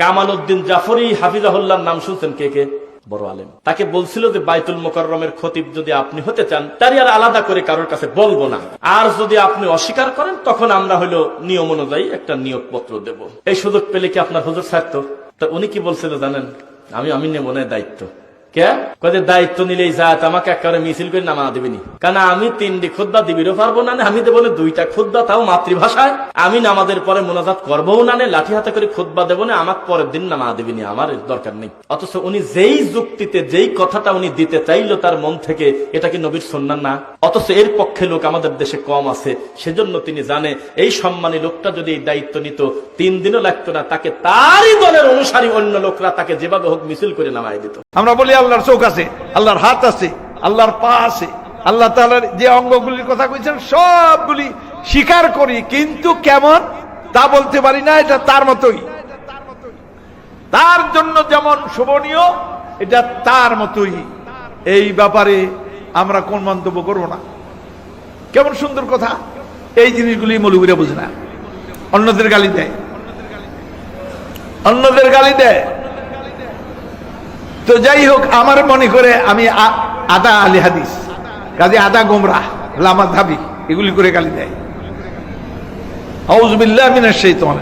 কামাল উদ্দিন জাফরি হাফিজাহুল্লার নাম শুনছেন কে কে? বড় আলেম। তাকে বলছিল যে বাইতুল মোকাররমের খতিব যদি আপনি হতে চান, তারই আর আলাদা করে কারোর কাছে বলব না। আর যদি আপনি অস্বীকার করেন, তখন আমরা হলো নিয়ম অনুযায়ী একটা নিয়োগপত্র দেবো। এই সুযোগ পেলে কি আপনার হুজুর সার্থ তা উনি কি বলছিল জানেন? আমি আমি নেব না দায়িত্ব। দায়িত্ব যাত, আমাকে মিছিল করে নামা আমি তিনটি খুদ্া দিবিরও পারব না আমি দেবো দুইটা খুদ্া, তাও মাতৃভাষায়। আমি নামাদের পরে মোনাজাত করব না লাঠি হাতে করে খুদ্া দেবো না আমাকে পরের দিন নামা দিবিনি, আমার দরকার নেই। অথচ উনি যেই যুক্তিতে, যেই কথাটা উনি দিতে তার মন থেকে, এটা কি নবীর সন্ন্যান না? অথচ এর পক্ষে লোক আমাদের দেশে কম আছে, সেজন্য তিনি জানে, এই সম্মানী লোকটা যদি এই দায়িত্ব নিত, তিন দিনও লাগতো না, তাকে তারই দলের অনুসারী অন্য লোকরা তাকে যেভাবে হোক মিছিল করে নামাই দিত। আমরা বলি আল্লাহর চোখ আছে, আল্লাহর হাত আছে, আল্লাহর পা আছে, আল্লাহ তাআলার যে অঙ্গগুলির কথা কইছেন সবগুলি স্বীকার করি, কিন্তু কেমন? তা বলতে পারি না, এটা তার মতোই। তার জন্য যেমন শোভনীয়, এটা তার মতোই। এই ব্যাপারে আমরা কোন মন্তব্য করব না। কেমন সুন্দর কথা, এই জিনিসগুলি মৌলবীরা বুঝে না। অন্যদের গালি দেয়। অন্যদের গালি দেয়। তো যাই হোক, আমার মনে করে আমি আদা আলি হাদিস, কাজে আদা গোমরা, লামা ধাবি, এগুলি করে গালি দেয়। হাউজ বিল্লাহ মিনার সেই তোমার